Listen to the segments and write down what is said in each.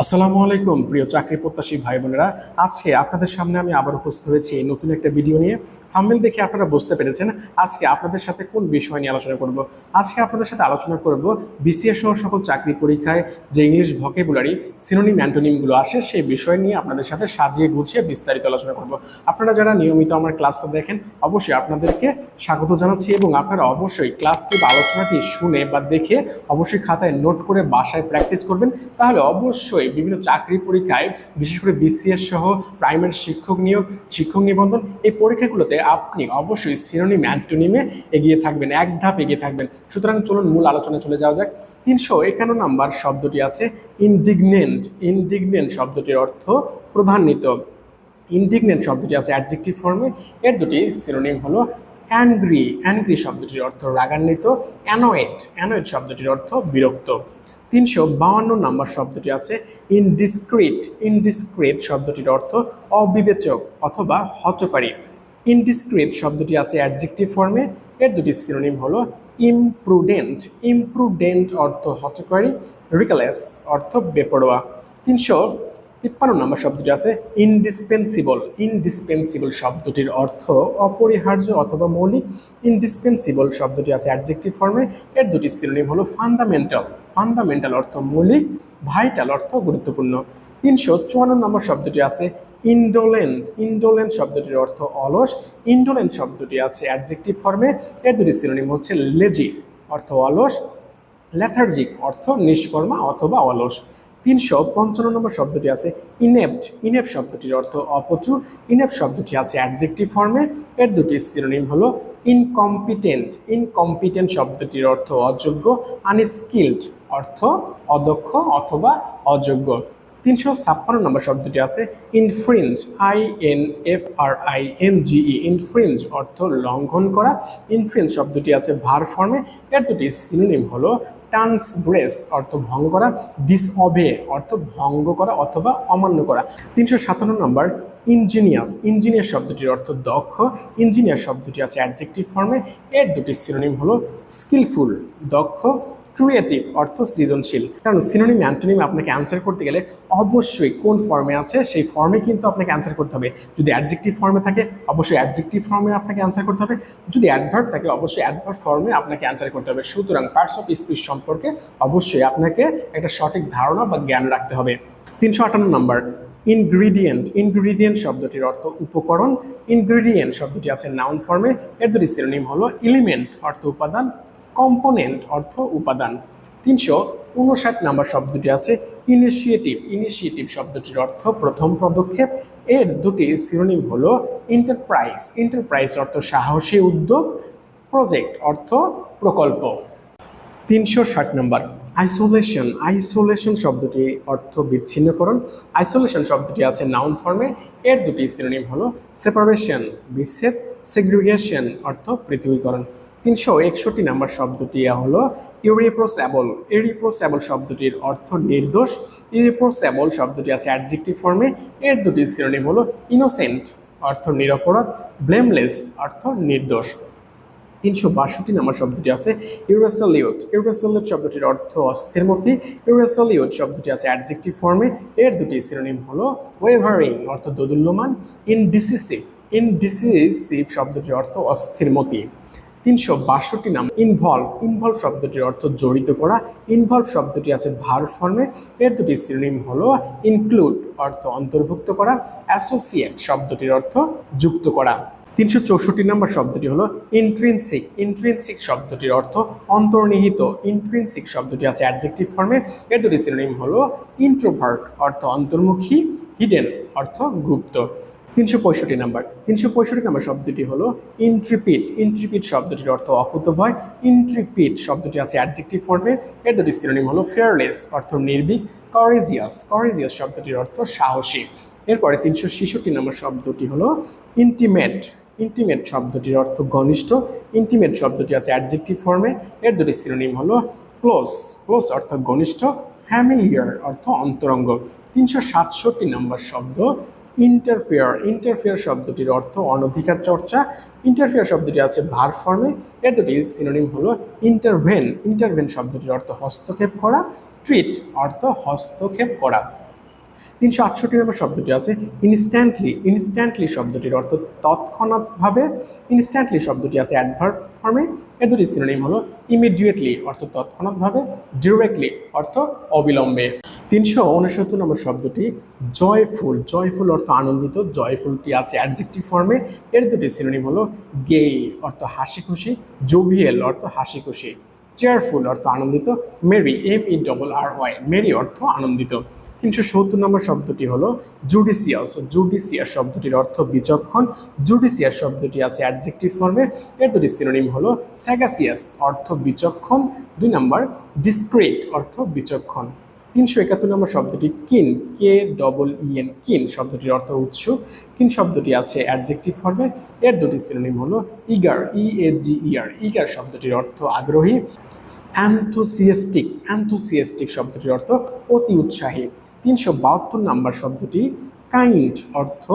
আসসালামু আলাইকুম, প্রিয় চাকরি প্রত্যাশী ভাই বোনেরা। আজকে আপনাদের সামনে আমি আবার উপস্থিত হয়েছি এই নতুন একটা ভিডিও নিয়ে। থাম্বনেল দেখে আপনারা বুঝতে পেরেছেন আজকে আপনাদের সাথে কোন বিষয় নিয়ে আলোচনা করব। আজকে আপনাদের সাথে আলোচনা করব বিসিএস সহ সকল চাকরি পরীক্ষায় যে ইংলিশ ভকেবুলারি সিনোনিম অ্যান্টোনিমগুলো আসে, সেই বিষয় নিয়ে আপনাদের সাথে সাজিয়ে গুছিয়ে বিস্তারিত আলোচনা করব। আপনারা যারা নিয়মিত আমার ক্লাসটা দেখেন, অবশ্যই আপনাদেরকে স্বাগত জানাচ্ছি এবং আপনারা অবশ্যই ক্লাসটি বা আলোচনাটি শুনে বা দেখে অবশ্যই খাতায় নোট করে বাসায় প্র্যাকটিস করবেন। তাহলে অবশ্যই বিভিন্ন চাকরি পরীক্ষায়, বিশেষ করে বিসিএস সহ প্রাইমারি শিক্ষক নিয়োগ, শিক্ষক নিবন্ধন, এই পরীক্ষাগুলোতে আপনি অবশ্যই সিনোনিম অ্যান্টোনিমে এগিয়ে থাকবেন, এক ধাপ এগিয়ে থাকবেন। সুতরাং চলুন মূল আলোচনায় চলে যাওয়া যাক। তিনশো একান্ন নাম্বার শব্দটি আছে ইনডিগনেন্ট ইনডিগনেন্ট শব্দটির অর্থ প্রধান্বিত। ইনডিগনেন্ট শব্দটি আছে অ্যাডজেক্টিভ ফর্মে এর দুটি সিনোনিম হলো অ্যানগ্রি অ্যানগ্রি শব্দটির অর্থ রাগান্বিত। অ্যানোয়েট অ্যানোয়েট শব্দটির অর্থ বিরক্ত। তিনশো বাউান্ন নাম্বার শব্দটি আছে ইনডিসক্রিট ইনডিসক্রিট শব্দটির অর্থ অবিবেচক অথবা হতকারী। ইনডিসক্রিট শব্দটি আছে অ্যাডজেক্টিভ ফর্মে এর দুটি সিনোনিম হলো ইমপ্রুডেন্ট ইমপ্রুডেন্ট অর্থ হতকারী রিকালেস অর্থ বেপরোয়া। তিনশো তিপ্পান্ন নম্বর শব্দটি আছে ইনডিসপেন্সিবল ইনডিসপেন্সিবল শব্দটির অর্থ অপরিহার্য অথবা মৌলিক। ইনডিসপেন্সিবল শব্দটি আছে অ্যাডজেক্টিভ ফর্মে এর দুটি সিনোনিম হলো ফান্ডামেন্টাল ফান্ডামেন্টাল অর্থ মৌলিক ভাইটাল অর্থ গুরুত্বপূর্ণ। তিনশো চুয়ান্ন নম্বর শব্দটি আছে ইন্ডোলেন্ট ইন্ডোলেন্ট শব্দটির অর্থ অলস। ইন্ডোলেন্ট শব্দটি আছে অ্যাডজেক্টিভ ফর্মে এর দুটি সিনোনিম হচ্ছে লেজি অর্থ অলস। ল্যাথার্জিক অর্থ নিষ্কর্মা অথবা অলস। তিনশো পঞ্চান্ন নম্বর শব্দটি আছে ইনেপ্ট ইনেপ শব্দটির অর্থ অপচু ইনেপ শব্দটি আছে অ্যাডজেক্টিভ ফর্মে এর দুটি সিনোনিম হলো ইনকম্পিটেন্ট ইনকম্পিটেন্ট শব্দটির অর্থ অযোগ্য আনস্কিল্ড অর্থ, অদক্ষ অথবা অযোগ্য। তিনশো ছাপ্পান্ন নম্বর শব্দটি আছে infringe I N F R I N G E infringe অর্থ লঙ্ঘন করা। ইনফ্রিঞ্জ শব্দটি আছে ভার ফর্মে এর দুটি সিনোনিম হলো ট্রান্সগ্রেস অর্থ ভঙ্গ করা ডিসঅবে অর্থ ভঙ্গ করা অথবা অমান্য করা। তিনশো সাতান্ন নম্বর ইঞ্জিনিয়াস ইঞ্জিনিয়ার শব্দটির অর্থ দক্ষ। ইঞ্জিনিয়ার শব্দটি আছে অ্যাডজেক্টিভ ফর্মে এর দুটি সিনোনিম হলো স্কিলফুল দক্ষ ক্রিয়েটিভ, অর্থ সৃজনশীল। কারণ সিনোনিম অ্যান্টোনিম আপনাকে অ্যান্সার করতে গেলে অবশ্যই কোন ফর্মে আছে, সেই ফর্মে কিন্তু আপনাকে অ্যান্সার করতে হবে। যদি অ্যাডজেক্টিভ ফর্মে থাকে, অবশ্যই অ্যাডজেক্টিভ ফর্মে আপনাকে অ্যান্সার করতে হবে। যদি অ্যাডভার্ট থাকে, অবশ্যই অ্যাডভার্ট ফর্মে আপনাকে অ্যান্সার করতে হবে। সুতরাং পার্টস অফ স্পিচ সম্পর্কে অবশ্যই আপনাকে একটা সঠিক ধারণা বা জ্ঞান রাখতে হবে। তিনশো আটান্ন নম্বর ইনগ্রিডিয়েন্ট ইনগ্রিডিয়েন্ট শব্দটির অর্থ উপকরণ। ইনগ্রিডিয়েন্ট শব্দটি আছে নাউন ফর্মে এর দুটি সিনোনিম হলো এলিমেন্ট অর্থ উপাদান কম্পোনেন্ট অর্থ উপাদান। তিনশো উনষাট নাম্বার শব্দটি আছে ইনিশিয়েটিভ ইনিশিয়েটিভ শব্দটির অর্থ প্রথম পদক্ষেপ। এর দুটি সিনোনিম হলো এন্টারপ্রাইজ এন্টারপ্রাইজ অর্থ সাহসী উদ্যোগ। প্রজেক্ট অর্থ প্রকল্প। তিনশো ষাট নম্বর আইসোলেশন আইসোলেশন শব্দটি অর্থ বিচ্ছিন্নকরণ। আইসোলেশন শব্দটি আছে নাউন ফর্মে এর দুটি সিনোনিম হলো সেপারেশন বিচ্ছেদ। সেগ্রিগেশন অর্থ পৃথিবীকরণ তিনশো একষট্টি নাম্বার শব্দটি হলো ইউরিপ্রোস্যাবল ইউরিপ্রোস্যাবল শব্দটির অর্থ নির্দোষ। ইউরিপ্রোস্যাবল শব্দটি আছে অ্যাডজেক্টিভ ফর্মে। এর দুটি সিনোনিম হলো ইনোসেন্ট, অর্থ নিরপরাধ। ব্লেমলেস, অর্থ নির্দোষ। তিনশো বাষট্টি নাম্বার শব্দটি আছে ইউরেসলিউট ইউরেসলিউট শব্দটির অর্থ অস্থির মধ্যে ইউরেসলিউট শব্দটি আছে অ্যাডজেক্টিভ ফর্মে। এর দুটি সিনোনিম হলো ওয়েভারিং, অর্থ দোদুল্যমান। ইনডিসিসিভ। ইনডিসিসিভ শব্দটির অর্থ অস্থিরমতি তিনশো বাষট্টি নাম। ইনভলভ ইনভলভ শব্দটির অর্থ জড়িত করা। ইনভলভ শব্দটি আছে ভার ফর্মে এর দুটি সিনোনিম হলো ইনক্লুড অর্থ অন্তর্ভুক্ত করা। অ্যাসোসিয়েট শব্দটির অর্থ যুক্ত করা। তিনশো চৌষট্টি নম্বর শব্দটি হলো ইন্ট্রিনসিক ইন্ট্রিনসিক শব্দটির অর্থ অন্তর্নিহিত। ইন্ট্রিনসিক শব্দটি আছে অ্যাডজেক্টিভ ফর্মে এর দুটি সিনোনিম হলো ইন্ট্রোভার্ট অর্থ অন্তর্মুখী। হিডেন অর্থ গুপ্ত। তিনশো পঁয়ষট্টি নাম্বার। তিনশো পঁয়ষট্টি নাম্বার শব্দটি হলো ইন্ট্রিপিট ইন্ট্রিপিট শব্দটির অর্থ অকুতভয়। ইন্ট্রিপিট শব্দটি আছে অ্যাডজেক্টিভ ফর্মে এর দুটি সিনোনিম হলো ফেয়ারলেস অর্থ নির্ভীক করেজিয়াস করেজিয়াস শব্দটির অর্থ সাহসী। এরপরে তিনশো ছেষট্টি নম্বর শব্দটি হলো ইন্টিমেট ইন্টিমেট শব্দটির অর্থ ঘনিষ্ঠ। ইন্টিমেট শব্দটি আছে অ্যাডজেক্টিভ ফর্মে এর দুটি সিনোনিম হলো ক্লোজ ক্লোজ অর্থ ঘনিষ্ঠ। ফ্যামিলিয়ার অর্থ অন্তরঙ্গ। তিনশো সাতষট্টি নম্বর শব্দ ইন্টারফেয়ার ইন্টারফেয়ার শব্দটির অর্থ অনধিকার চর্চা ইন্টারফেয়ার শব্দটি আছে ভার ফর্মে এর দুটি সিনোনিম হলো ইন্টারভেন ইন্টারভেন শব্দটির অর্থ হস্তক্ষেপ করা ট্রিট অর্থ হস্তক্ষেপ করা। তিনশো আটষট্টি নম্বর শব্দটি আছে। ইনস্ট্যান্টলি ইনস্ট্যান্টলি শব্দটির অর্থ তৎক্ষণাৎভাবে ইনস্ট্যান্টলি শব্দটি আছে অ্যাডভার্ব ফর্মে এর দুটি সিনোনিম হলো ইমিডিয়েটলি অর্থ তৎক্ষণাৎভাবে ডিরেক্টলি অর্থ অবিলম্বে। তিনশো উনসত্তর নম্বর শব্দটি জয়ফুল জয়ফুল অর্থ আনন্দিত জয়ফুলটি আছে অ্যাডজেক্টিভ ফর্মে এর দুটি সিনোনিম হলো গে অর্থ হাসি খুশি জোভিয়েল অর্থ হাসি খুশি চেয়ারফুল অর্থ আনন্দিত merry M E double R Y merry অর্থ আনন্দিত। তিনশো সত্তর নম্বর শব্দটি হলো জুডিসিয়াস জুডিসিয়াস শব্দটির অর্থ বিচক্ষণ। জুডিসিয়াস শব্দটি আছে অ্যাডজেক্টিভ ফর্মে এর দুটি সিনোনিম হলো স্যাগাসিয়াস অর্থ বিচক্ষণ। দুই নম্বর ডিসক্রেট অর্থ বিচক্ষণ। তিনশো একাত্তর নম্বর শব্দটি কিন কে ডবল ইএন কিন শব্দটির অর্থ উৎসুক কিন শব্দটি আছে অ্যাডজেক্টিভ ফর্মে এর দুটি সিনোনিম হলো eager E A G year eager শব্দটির অর্থ আগ্রহী। অ্যান্থুসিয়াস্টিক অ্যান্থুসিয়াস্টিক শব্দটির অর্থ অতি উৎসাহী। তিনশো বাহাত্তর নাম্বার শব্দটি কাইন্ড অর্থ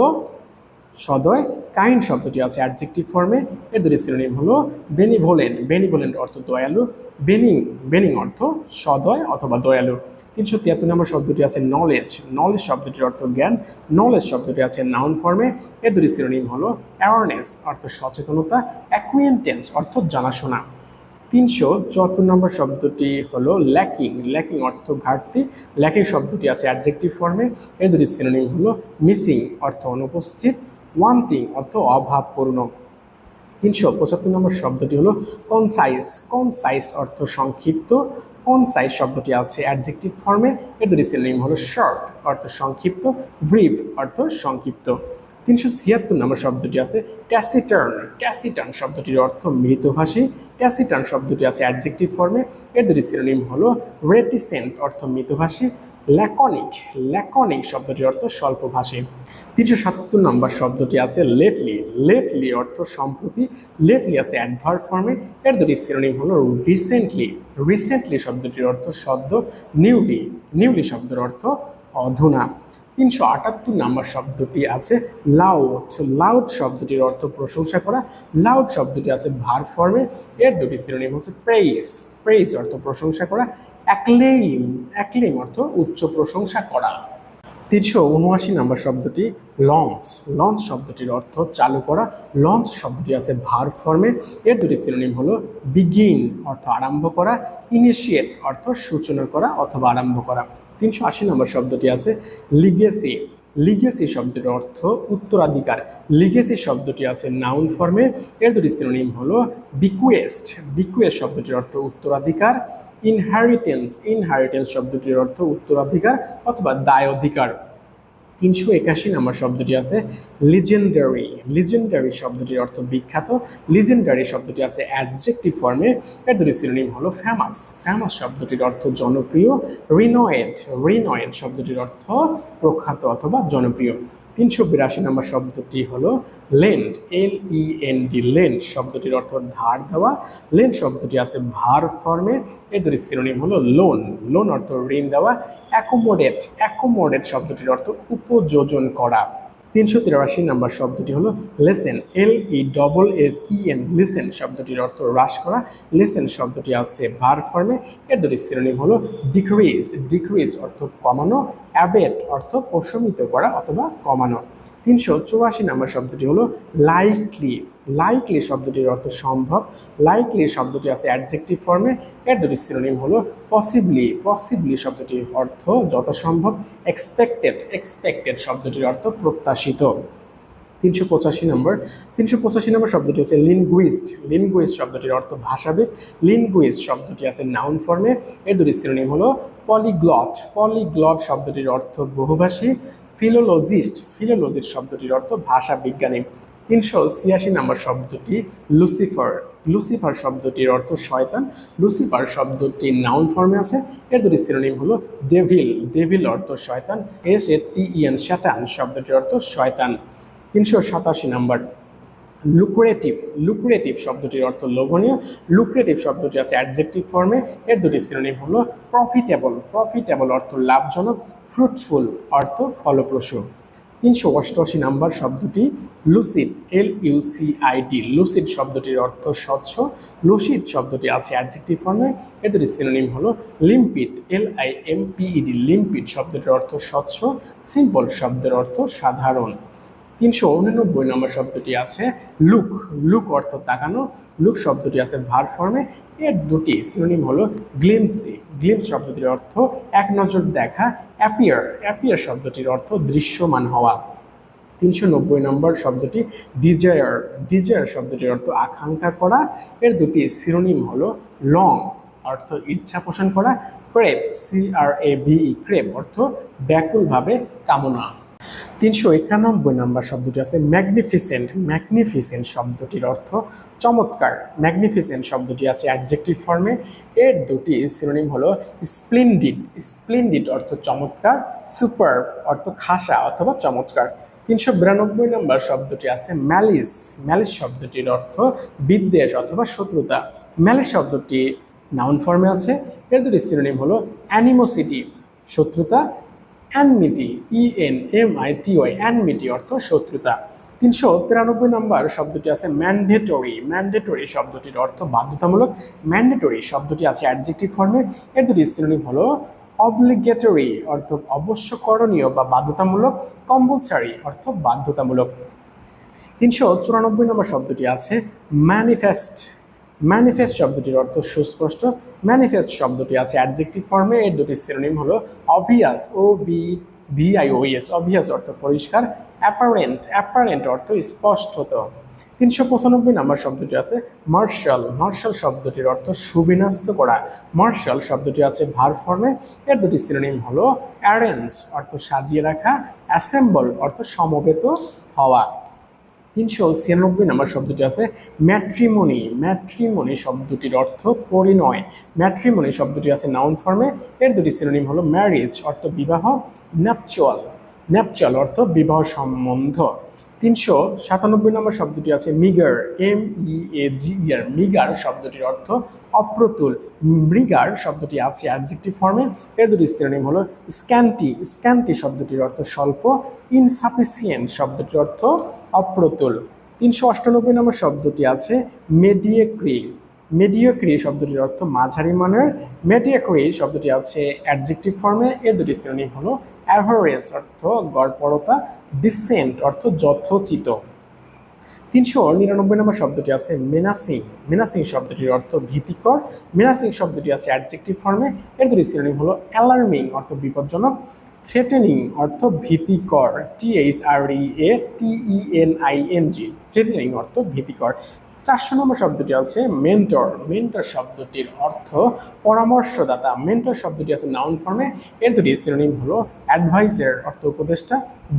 সদয়। কাইন্ড শব্দটি আছে অ্যাডজেক্টিভ ফর্মে এর দুটি সিনোনিম হলো বেনিভোলেন্ট বেনিভোলেন্ট অর্থ দয়ালু। বেনিং বেনিং অর্থ সদয় অথবা দয়ালু। তিনশো তিয়াত্তর নম্বর শব্দটি আছে নলেজ নলেজ শব্দটির অর্থ জ্ঞান। নলেজ শব্দটি আছে নাউন ফর্মে এর দুটি সিনোনিম হলো অ্যাওয়ারনেস অর্থ সচেতনতা। অ্যাকুয়েন্টেন্স অর্থ জানাশোনা। তিনশো চুয়াত্তর নম্বর শব্দটি হলো ল্যাকিং ল্যাকিং অর্থ ঘাটতি। ল্যাকিং শব্দটি আছে অ্যাডজেক্টিভ ফর্মে এর দুটি সিনোনিম হলো মিসিং অর্থ অনুপস্থিত। ওয়ান্টিং অর্থ অভাবপূর্ণ। তিনশো পঁচাত্তর নম্বর শব্দটি হলো কনসাইজ কনসাইজ অর্থ সংক্ষিপ্ত। কনসাইজ শব্দটি আছে অ্যাডজেক্টিভ ফর্মে এর দুটি সিনোনিম হলো শর্ট অর্থ সংক্ষিপ্ত। ব্রিফ অর্থ সংক্ষিপ্ত। তিনশো ছিয়াত্তর নম্বর শব্দটি আছে ট্যাসিটার্ন। ট্যাসিটার্ন শব্দটির অর্থ মৃতভাষী ট্যাসিটার্ন শব্দটি আছে অ্যাডজেক্টিভ ফর্মে এর দুটি সিনোনিম হলো রেটিসেন্ট অর্থ মৃতভাষী ল্যাকনিক ল্যাকনিক শব্দটির অর্থ স্বল্পভাষী তিনশো সাতাত্তর নম্বর শব্দটি আছে লেটলি লেটলি অর্থ সম্প্রতি। লেটলি আছে অ্যাডভার্ব ফর্মে এর দুটি সিনোনিম হলো রিসেন্টলি রিসেন্টলি শব্দটির অর্থ সদ্য। নিউলি নিউলি শব্দের অর্থ অধুনা। তিনশো আটাত্তর নাম্বার শব্দটি আছে লাউড। লাউড শব্দটির অর্থ প্রশংসা করা। লাউড শব্দটি আছে ভার ফর্মে। এর দুটি সিনোনিম হচ্ছে প্রেইস প্রেইস অর্থ প্রশংসা করা। অ্যাক্লেইম অ্যাক্লেইম অর্থ উচ্চ প্রশংসা করা। তিনশো উনআশি নাম্বার শব্দটি লঞ্চ লঞ্চ শব্দটির অর্থ চালু করা। লঞ্চ শব্দটি আছে ভার ফর্মে। এর দুটি সিনোনিম হলো বিগিন অর্থ আরম্ভ করা। ইনিশিয়েট অর্থ সূচনা করা অথবা আরম্ভ করা। তিনশো আশি নম্বর শব্দটি আছে লিগেসি। লিগেসি শব্দের অর্থ উত্তরাধিকার। লিগেসি শব্দটি আছে নাউন ফর্মে এর দুটি সিনোনিম হলো বিকুয়েস্ট বিকুয়েস্ট শব্দটির অর্থ উত্তরাধিকার। ইনহারিটেন্স ইনহারিটেন্স শব্দটির অর্থ উত্তরাধিকার অথবা দায় অধিকার তিনশো একাশি নম্বর শব্দটি আছে লিজেন্ডারি লিজেন্ডারি শব্দটির অর্থ বিখ্যাত। লিজেন্ডারি শব্দটি আছে অ্যাডজেক্টিভ ফর্মে এর দুটি সিনোনিম হলো ফেমাস ফেমাস শব্দটির অর্থ জনপ্রিয়। রিনয়েড রিনয়েড শব্দটির অর্থ প্রখ্যাত অথবা জনপ্রিয়। তিনশো বিরাশি নম্বর শব্দটি হলো lend L E N D lend শব্দটির অর্থ ধার দেওয়া। লেন্ড শব্দটি আছে ভার ফর্মে, এদের সিনোনিম হলো লোন। লোন অর্থ ঋণ দেওয়া। অ্যাকোমোডেট অ্যাকোমোডেট শব্দটির অর্থ উপযোজন করা। তিনশো তিরাশি নাম্বার শব্দটি হলো lessen L E double S E N lessen শব্দটির অর্থ হ্রাস করা। লেসেন শব্দটি আসছে ভার ফর্মে এর দুটি সিনোনিম হলো ডিক্রিজ ডিক্রিজ অর্থ কমানো অ্যাবেট অর্থ প্রশমিত করা অথবা কমানো। তিনশো চৌরাশি নাম্বার শব্দটি হলো লাইকলি লাইকলি শব্দটির অর্থ সম্ভব লাইকলি শব্দটি আছে অ্যাডজেক্টিভ ফর্মে এর দুটি সিনোনিম হলো পসিবলি পসিবলি শব্দটির অর্থ যত সম্ভব এক্সপেক্টেড এক্সপেক্টেড শব্দটির অর্থ প্রত্যাশিত। তিনশো পঁচাশি নম্বর, তিনশো পঁচাশি নম্বর শব্দটি হচ্ছে লিনগুইস্ট লিনগুইস্ট শব্দটির অর্থ ভাষাবিদ লিনগুইস্ট শব্দটি আছে নাউন ফর্মে এর দুটি সিনোনিম হলো পলিগ্লট পলিগ্লট শব্দটির অর্থ বহুভাষী ফিলোলজিস্ট ফিলোলজিস্ট শব্দটির অর্থ ভাষা বিজ্ঞানী তিনশো ছিয়াশি নম্বর শব্দটি লুসিফার লুসিফার শব্দটির অর্থ শয়তান, লুসিফার শব্দটি নাউন ফর্মে আছে। এর দুটি সিনোনিম হলো ডেভিল ডেভিল অর্থ শয়তান, এস এ টি ইএন শ্যাটান শব্দটির অর্থ শয়তান। তিনশো সাতাশি নম্বর, লুক্রেটিভ লুক্রেটিভ শব্দটির অর্থ লোভনীয়, লুক্রেটিভ শব্দটি আছে অ্যাডজেক্টিভ ফর্মে। এর দুটি সিনোনিম হলো প্রফিটেবল প্রফিটেবল অর্থ লাভজনক, ফ্রুটফুল অর্থ ফলপ্রসূ। তিনশো অষ্টআশি নাম্বার শব্দটি লুসিড এল ইউসিআইডি লুসিড শব্দটির অর্থ স্বচ্ছ লুসিড শব্দটি আছে অ্যাডজেক্টিভ ফর্মে এদের সিনোনিম হলো limpid L I M PID limpid শব্দটির অর্থ স্বচ্ছ সিম্পল শব্দের অর্থ সাধারণ। তিনশো উননব্বই নম্বর শব্দটি আছে লুক। লুক অর্থ তাকানো। লুক শব্দটি আছে ভার ফর্মে। এর দুটি সিনোনিম হলো গ্লিমসি। গ্লিমস শব্দটির অর্থ এক নজর দেখা, অ্যাপিয়ার। অ্যাপিয়ার শব্দটির অর্থ দৃশ্যমান হওয়া। তিনশো নব্বই নম্বর শব্দটি ডিজায়ার। ডিজায়ার শব্দটির অর্থ আকাঙ্ক্ষা করা। এর দুটি সিনোনিম হলো লং, অর্থ ইচ্ছা পোষণ করা। Crave, C R A V crave অর্থ ব্যাকুলভাবে কামনা। তিনশো একানব্বই নম্বর শব্দটি আছে ম্যাগনিফিসেন্ট। ম্যাগনিফিসেন্ট শব্দটির অর্থ চমৎকার। ম্যাগনিফিসেন্ট শব্দটি আছে অ্যাডজেক্টিভ ফর্মে। এর দুটি সিনোনিম হলো স্প্লেন্ডিড। স্প্লেন্ডিড অর্থ চমৎকার সুপার অর্থ খাসা অথবা চমৎকার। তিনশো বিরানব্বই নম্বর শব্দটি আছে ম্যালিস। ম্যালিস শব্দটির অর্থ বিদ্বেষ অথবা শত্রুতা। ম্যালিস শব্দটি নাউন ফর্মে আছে। এর দুটি সিনোনিম হলো অ্যানিমোসিটি, শত্রুতা enmity E N M I T Y enmity অর্থ শত্রুতা। তিনশো তিরানব্বই নম্বর শব্দটি আছে ম্যান্ডেটরি। ম্যান্ডেটরি শব্দটির অর্থ বাধ্যতামূলক। ম্যান্ডেটরি শব্দটি আছে অ্যাডজেক্টিভ ফর্মে। এর দুটি সিনোনিম হলো অবলিগেটরি অর্থ অবশ্য করণীয় বা বাধ্যতামূলক। কম্পালসারি অর্থ বাধ্যতামূলক। তিনশো চুরানব্বই নম্বর শব্দটি আছে ম্যানিফেস্ট ম্যানিফেস্ট শব্দটির অর্থ সুস্পষ্ট। ম্যানিফেস্ট শব্দটি আছে অ্যাডজেক্টিভ ফর্মে এর দুটি সিনোনিম হলো obvious O B VIOUS obvious অর্থ পরিষ্কার অ্যাপারেন্ট অ্যাপারেন্ট অর্থ স্পষ্টত। তিনশো পঁচানব্বই নম্বর শব্দটি আছে মার্শাল মার্শাল শব্দটির অর্থ সুবিন্যস্ত করা। মার্শাল শব্দটি আছে ভার ফর্মে এর দুটি সিনোনিম হলো অ্যারেঞ্জ অর্থ সাজিয়ে রাখা। অ্যাসেম্বল অর্থ সমবেত হওয়া। তিনশো ছিয়ানব্বই নম্বর শব্দটি আছে ম্যাট্রিমনি। ম্যাট্রিমনি শব্দটির অর্থ পরিণয়। ম্যাট্রিমনি শব্দটি আছে নাউন ফর্মে এর দুটি সিনোনিম হলো ম্যারেজ অর্থ বিবাহ ন্যাপচুয়াল ন্যাপচুয়াল অর্থ বিবাহ সম্বন্ধ। তিনশো সাতানব্বই নম্বর শব্দটি আছে meagre M E A G ER meagre শব্দটির অর্থ অপ্রতুল। মৃগার শব্দটি আছে অ্যাডজেক্টিভ ফর্মে এর দুটি সিনোনিম হলো স্ক্যান্টি স্ক্যান্টি শব্দটির অর্থ স্বল্প। ইনসাফিসিয়েন্ট শব্দটির অর্থ অপ্রতুল। তিনশো অষ্টানব্বই নম্বর শব্দটি আছে মেডিয়েক্রি মেডিওক্রি শব্দটির অর্থ মাঝারি মানের মেডিয়াক্রি শব্দটি আছে অ্যাডজেক্টিভ ফর্মে এর দুটি সিনোনিম হলো অ্যাভারেজ অর্থ গড়পরতা ডিসেন্ট অর্থ যথোচিত। তিনশো নিরানব্বই নম্বর শব্দটি আছে মেনাসিং মেনাসিং শব্দটির অর্থ ভীতিকর মেনাসিং শব্দটি আছে অ্যাডজেক্টিভ ফর্মে এর দুটি সিনোনিম হলো অ্যালার্মিং অর্থ বিপজ্জনক থ্রেটেনিং অর্থ ভীতিকর T H R E A T E N I N G threatening অর্থ ভীতিকর। চারশো নম্বর শব্দটি আছে মেন্টর মেন্টর শব্দটির অর্থ পরামর্শদাতা। মেন্টর শব্দটি আছে নাউন ফর্মে এর দুটি সিনোনিম হলো অ্যাডভাইজার অর্থ উপদেষ্টা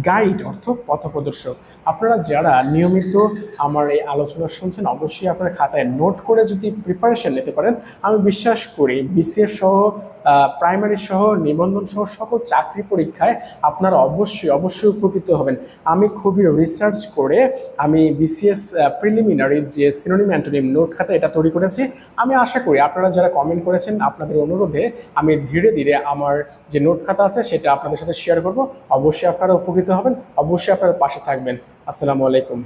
গাইড অর্থ পথপ্রদর্শক। আপনারা যারা নিয়মিত আমার এই আলোচনা শুনছেন, অবশ্যই আপনার খাতায় নোট করে যদি প্রিপারেশন নিতে পারেন, আমি বিশ্বাস করি বিসিএস সহ প্রাইমারি সহ, নিবন্ধন সহ সকল চাকরি পরীক্ষায় আপনারা অবশ্যই অবশ্যই উপকৃত হবেন। আমি খুবই রিসার্চ করে আমি বিসিএস প্রিলিমিনারির যে সিনোনিম অ্যান্টোনিম নোট খাতা এটা তৈরি করেছি। আমি আশা করি আপনারা যারা কমেন্ট করেছেন, আপনাদের অনুরোধে আমি ধীরে ধীরে আমার যে নোট খাতা আছে, সেটা সাথে শেয়ার করব। অবশ্যই আপনারা উপকৃত হবেন। অবশ্যই আপনারা পাশে থাকবেন। আসসালামু আলাইকুম।